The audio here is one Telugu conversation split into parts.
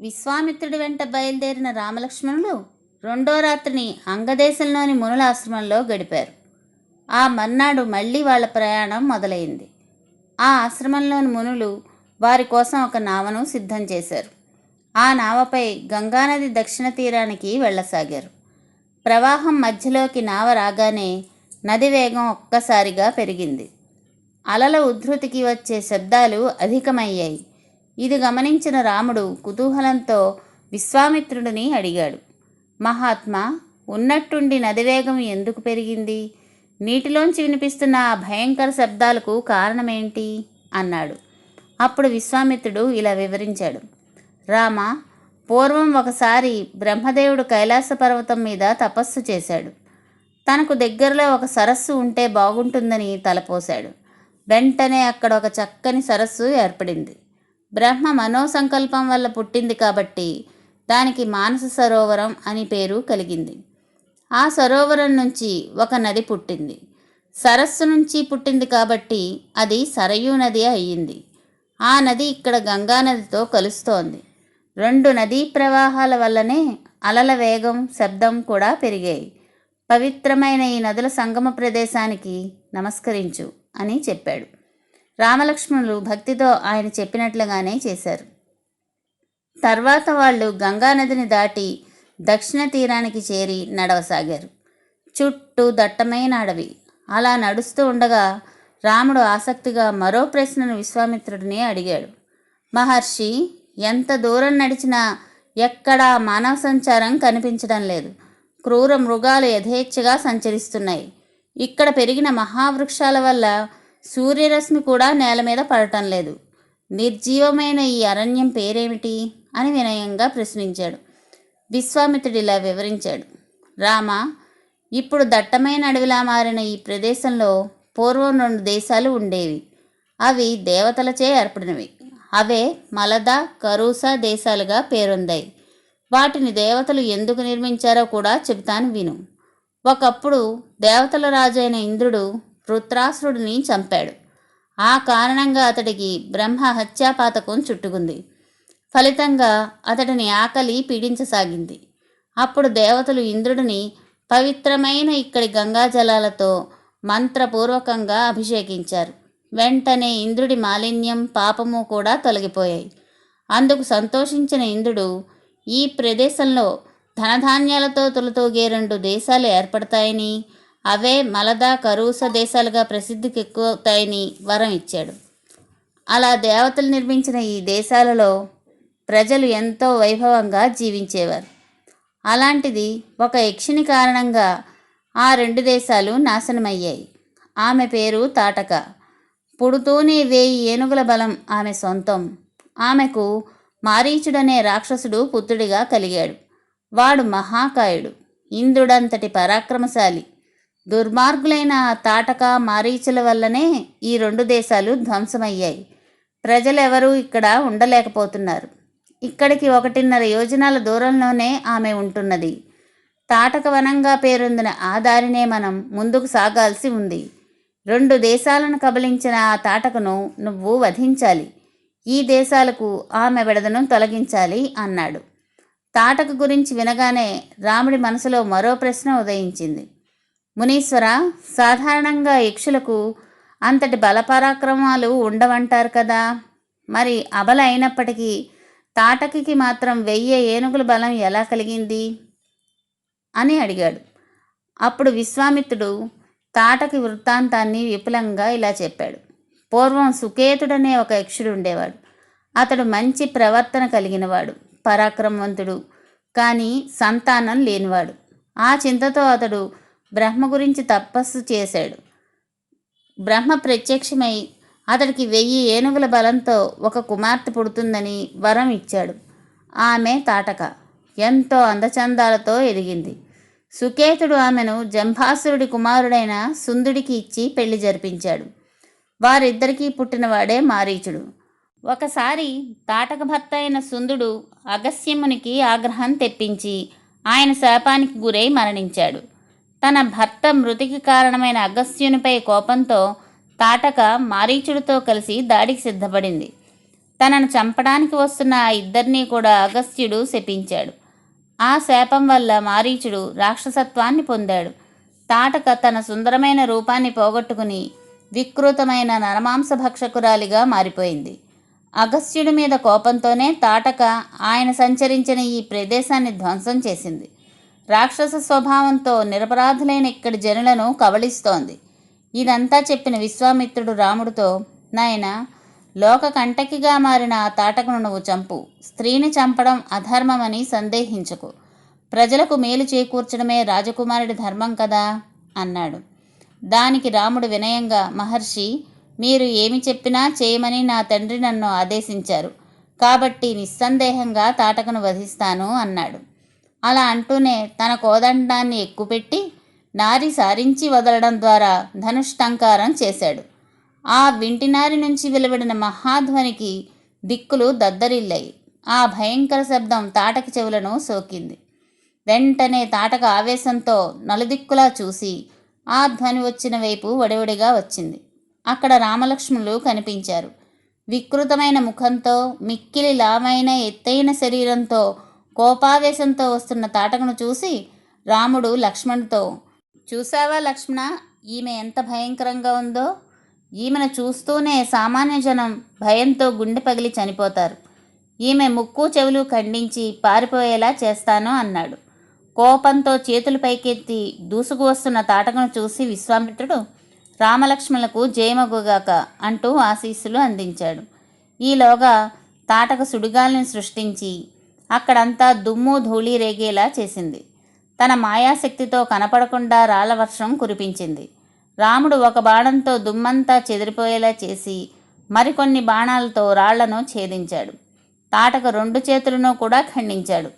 విశ్వామిత్రుడి వెంట బయలుదేరిన రామలక్ష్మణులు రెండో రాత్రిని అంగదేశంలోని మునుల ఆశ్రమంలో గడిపారు. ఆ మర్నాడు మళ్ళీ వాళ్ళ ప్రయాణం మొదలైంది. ఆ ఆశ్రమంలోని మునులు వారి కోసం ఒక నావను సిద్ధం చేశారు. ఆ నావపై గంగానది దక్షిణ తీరానికి వెళ్ళసాగారు. ప్రవాహం మధ్యలోకి నావ రాగానే నది వేగం ఒక్కసారిగా పెరిగింది. అలల ఉధృతికి వచ్చే శబ్దాలు అధికమయ్యాయి. ఇది గమనించిన రాముడు కుతూహలంతో విశ్వామిత్రుడిని అడిగాడు. మహాత్మా ఉన్నట్టుండి నదివేగం ఎందుకు పెరిగింది? నీటిలోంచి వినిపిస్తున్న ఆ భయంకర శబ్దాలకు కారణమేంటి? అన్నాడు. అప్పుడు విశ్వామిత్రుడు ఇలా వివరించాడు. రామ పూర్వం ఒకసారి బ్రహ్మదేవుడు కైలాస పర్వతం మీద తపస్సు చేశాడు. తనకు దగ్గరలో ఒక సరస్సు ఉంటే బాగుంటుందని తలపోశాడు. వెంటనే అక్కడ ఒక చక్కని సరస్సు ఏర్పడింది. బ్రహ్మ మనోసంకల్పం వల్ల పుట్టింది కాబట్టి దానికి మానస సరోవరం అని పేరు కలిగింది. ఆ సరోవరం నుంచి ఒక నది పుట్టింది. సరస్సు నుంచి పుట్టింది కాబట్టి అది సరయూ నది అయ్యింది. ఆ నది ఇక్కడ గంగా నదితో కలుస్తోంది. రెండు నదీ ప్రవాహాల వల్లనే అలల వేగం శబ్దం కూడా పెరిగాయి. పవిత్రమైన ఈ నదుల సంగమ ప్రదేశానికి నమస్కరించు అని చెప్పాడు. రామలక్ష్మణులు భక్తితో ఆయన చెప్పినట్లుగానే చేశారు. తర్వాత వాళ్ళు గంగానదిని దాటి దక్షిణ తీరానికి చేరి నడవసాగారు. చుట్టూ దట్టమైన అడవి. అలా నడుస్తూ ఉండగా రాముడు ఆసక్తిగా మరో ప్రశ్నను విశ్వామిత్రుడిని అడిగాడు. మహర్షి ఎంత దూరం నడిచినా ఎక్కడా మానవ సంచారం కనిపించడం లేదు. క్రూర మృగాలు యథేచ్ఛగా సంచరిస్తున్నాయి. ఇక్కడ పెరిగిన మహావృక్షాల వల్ల సూర్యరశ్మి కూడా నేల మీద పడటం లేదు. నిర్జీవమైన ఈ అరణ్యం పేరేమిటి? అని వినయంగా ప్రశ్నించాడు. విశ్వామిత్రుడు ఇలా వివరించాడు. రామ ఇప్పుడు దట్టమైన అడవిలా మారిన ఈ ప్రదేశంలో పూర్వం రెండు దేశాలు ఉండేవి. అవి దేవతలచే ఏర్పడినవి. అవే మలద కరూస దేశాలుగా పేరొందాయి. వాటిని దేవతలు ఎందుకు నిర్మించారో కూడా చెబుతాను విను. ఒకప్పుడు దేవతల రాజైన ఇంద్రుడు వృత్రాసురుడిని చంపాడు. ఆ కారణంగా అతడికి బ్రహ్మ హత్యాపాతకం చుట్టుకుంది. ఫలితంగా అతడిని ఆకలి పీడించసాగింది. అప్పుడు దేవతలు ఇంద్రుడిని పవిత్రమైన ఇక్కడి గంగాజలాలతో మంత్రపూర్వకంగా అభిషేకించారు. వెంటనే ఇంద్రుడి మాలిన్యం పాపము కూడా తొలగిపోయాయి. అందుకు సంతోషించిన ఇంద్రుడు ఈ ప్రదేశంలో ధనధాన్యాలతో తొలతోగే రెండు దేశాలు ఏర్పడతాయని అవే మలద కరూస దేశాలుగా ప్రసిద్ధికి ఎక్కువతాయని వరం ఇచ్చాడు. అలా దేవతలు నిర్మించిన ఈ దేశాలలో ప్రజలు ఎంతో వైభవంగా జీవించేవారు. అలాంటిది ఒక యక్షిని కారణంగా ఆ రెండు దేశాలు నాశనమయ్యాయి. ఆమె పేరు తాటక. పుడుతూనే వేయి ఏనుగుల బలం ఆమె సొంతం. ఆమెకు మారీచుడనే రాక్షసుడు పుత్రుడిగా కలిగాడు. వాడు మహాకాయుడు. ఇంద్రుడంతటి పరాక్రమశాలి. దుర్మార్గులైన తాటక మారీచుల వల్లనే ఈ రెండు దేశాలు ధ్వంసమయ్యాయి. ప్రజలెవరూ ఇక్కడ ఉండలేకపోతున్నారు. ఇక్కడికి ఒకటిన్నర యోజనాల దూరంలోనే ఆమె ఉంటున్నది. తాటక వనంగా పేరొందిన ఆ దారినే మనం ముందుకు సాగాల్సి ఉంది. రెండు దేశాలను కబలించిన ఆ తాటకను నువ్వు వధించాలి. ఈ దేశాలకు ఆమె విడదను తొలగించాలి అన్నాడు. తాటక గురించి వినగానే రాముడి మనసులో మరో ప్రశ్న ఉదయించింది. మునీశ్వర సాధారణంగా యక్షులకు అంతటి బలపరాక్రమాలు ఉండవంటారు కదా. మరి అబల అయినప్పటికీ తాటకికి మాత్రం వెయ్యి ఏనుగుల బలం ఎలా కలిగింది? అని అడిగాడు. అప్పుడు విశ్వామిత్రుడు తాటకి వృత్తాంతాన్ని విపులంగా ఇలా చెప్పాడు. పూర్వం సుకేతుడనే ఒక యక్షుడు ఉండేవాడు. అతడు మంచి ప్రవర్తన కలిగినవాడు పరాక్రమవంతుడు కానీ సంతానం లేనివాడు. ఆ చింతతో అతడు బ్రహ్మ గురించి తపస్సు చేశాడు. బ్రహ్మ ప్రత్యక్షమై అతడికి వెయ్యి ఏనుగుల బలంతో ఒక కుమార్తె పుడుతుందని వరం ఇచ్చాడు. ఆమె తాటక ఎంతో అందచందాలతో ఎదిగింది. సుకేతుడు ఆమెను జంభాసురుడి కుమారుడైన సుందుడికి ఇచ్చి పెళ్ళి జరిపించాడు. వారిద్దరికీ పుట్టినవాడే మారీచుడు. ఒకసారి తాటక భర్త అయిన సుందుడు అగస్యమునికి ఆగ్రహం తెప్పించి ఆయన శాపానికి గురై మరణించాడు. తన భర్త మృతికి కారణమైన అగస్త్యునిపై కోపంతో తాటక మారీచుడితో కలిసి దాడికి సిద్ధపడింది. తనను చంపడానికి వస్తున్న ఆ ఇద్దరినీ కూడా అగస్త్యుడు శపించాడు. ఆ శాపం వల్ల మారీచుడు రాక్షసత్వాన్ని పొందాడు. తాటక తన సుందరమైన రూపాన్ని పోగొట్టుకుని వికృతమైన నరమాంస భక్షకురాలిగా మారిపోయింది. అగస్త్యుడి మీద కోపంతోనే తాటక ఆయన సంచరించిన ఈ ప్రదేశాన్ని ధ్వంసం చేసింది. రాక్షస స్వభావంతో నిరపరాధులైన ఇక్కడి జనులను కబళిస్తోంది. ఇదంతా చెప్పిన విశ్వామిత్రుడు రాముడితో నాయన లోక కంటకిగా మారిన ఆ తాటకును నువ్వు చంపు. స్త్రీని చంపడం అధర్మమని సందేహించకు. ప్రజలకు మేలు చేకూర్చడమే రాజకుమారుడి ధర్మం కదా అన్నాడు. దానికి రాముడు వినయంగా మహర్షి మీరు ఏమి చెప్పినా చేయమని నా తండ్రి నన్ను ఆదేశించారు. కాబట్టి నిస్సందేహంగా తాటకను వధిస్తాను అన్నాడు. అలా అంటూనే తన కోదండాన్ని ఎక్కుపెట్టి నారి సారించి వదలడం ద్వారా ధనుష్టంకారం చేశాడు. ఆ వింటినారి నుంచి వెలువడిన మహాధ్వనికి దిక్కులు దద్దరిల్లాయి. ఆ భయంకర శబ్దం తాటక చెవులను సోకింది. వెంటనే తాటక ఆవేశంతో నలుదిక్కులా చూసి ఆ ధ్వని వచ్చిన వైపు వడివడిగా వచ్చింది. అక్కడ రామలక్ష్మణులు కనిపించారు. వికృతమైన ముఖంతో మిక్కిలి లావైన ఎత్తైన శరీరంతో కోపావేశంతో వస్తున్న తాటకను చూసి రాముడు లక్ష్మణుతో చూసావా లక్ష్మణ ఈమె ఎంత భయంకరంగా ఉందో? ఈమెను చూస్తూనే సామాన్య జనం భయంతో గుండె పగిలి చనిపోతారు. ఈమె ముక్కు చెవులు ఖండించి పారిపోయేలా చేస్తాను అన్నాడు. కోపంతో చేతులు పైకెత్తి దూసుకు వస్తున్న తాటకను చూసి విశ్వామిత్రుడు రామలక్ష్మణులకు జయమగుగాక అంటూ ఆశీస్సులు అందించాడు. ఈలోగా తాటక సుడిగాల్ని సృష్టించి అక్కడంతా దుమ్ము ధూళి రేగేలా చేసింది. తన మాయాశక్తితో కనపడకుండా రాళ్ళ వర్షం కురిపించింది. రాముడు ఒక బాణంతో దుమ్మంతా చెదిరిపోయేలా చేసి మరికొన్ని బాణాలతో రాళ్ళను ఛేదించాడు. తాటక రెండు చేతులను కూడా ఖండించాడు.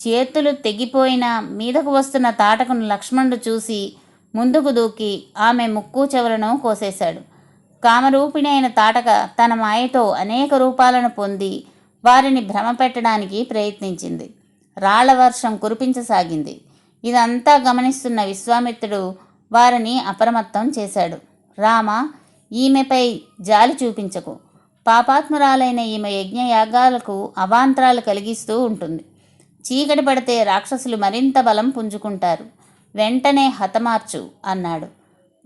చేతులు తెగిపోయిన మీదకు వస్తున్న తాటకను లక్ష్మణుడు చూసి ముందుకు దూకి ఆమె ముక్కు చెవులను కోసేశాడు. కామరూపిణి అయిన తాటక తన మాయతో అనేక రూపాలను పొంది వారిని భ్రమపెట్టడానికి ప్రయత్నించింది. రాళ్ళ వర్షం కురిపించసాగింది. ఇదంతా గమనిస్తున్న విశ్వామిత్రుడు వారిని అప్రమత్తం చేశాడు. రామ ఈమెపై జాలి చూపించకు. పాపాత్మురాలైన ఈమె యజ్ఞయాగాలకు అవాంతరాలు కలిగిస్తూ ఉంటుంది. చీకటి పడితే రాక్షసులు మరింత బలం పుంజుకుంటారు. వెంటనే హతమార్చు అన్నాడు.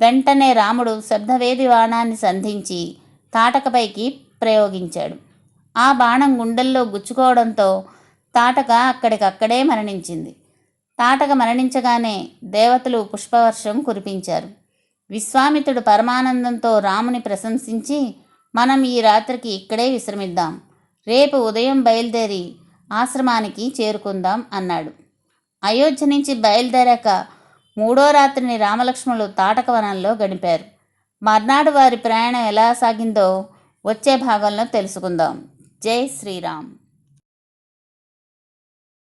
వెంటనే రాముడు శబ్దవేది బాణాన్ని సంధించి తాటకపైకి ప్రయోగించాడు. ఆ బాణం గుండెల్లో గుచ్చుకోవడంతో తాటక అక్కడికక్కడే మరణించింది. తాటక మరణించగానే దేవతలు పుష్పవర్షం కురిపించారు. విశ్వామిత్రుడు పరమానందంతో రాముని ప్రశంసించి మనం ఈ రాత్రికి ఇక్కడే విశ్రమిద్దాం. రేపు ఉదయం బయలుదేరి ఆశ్రమానికి చేరుకుందాం అన్నాడు. అయోధ్య నుంచి బయలుదేరాక మూడో రాత్రిని రామలక్ష్మణులు తాటకవనంలో గడిపారు. మర్నాడు వారి ప్రయాణం ఎలా సాగిందో వచ్చే భాగంలో తెలుసుకుందాం. జై శ్రీరామ్.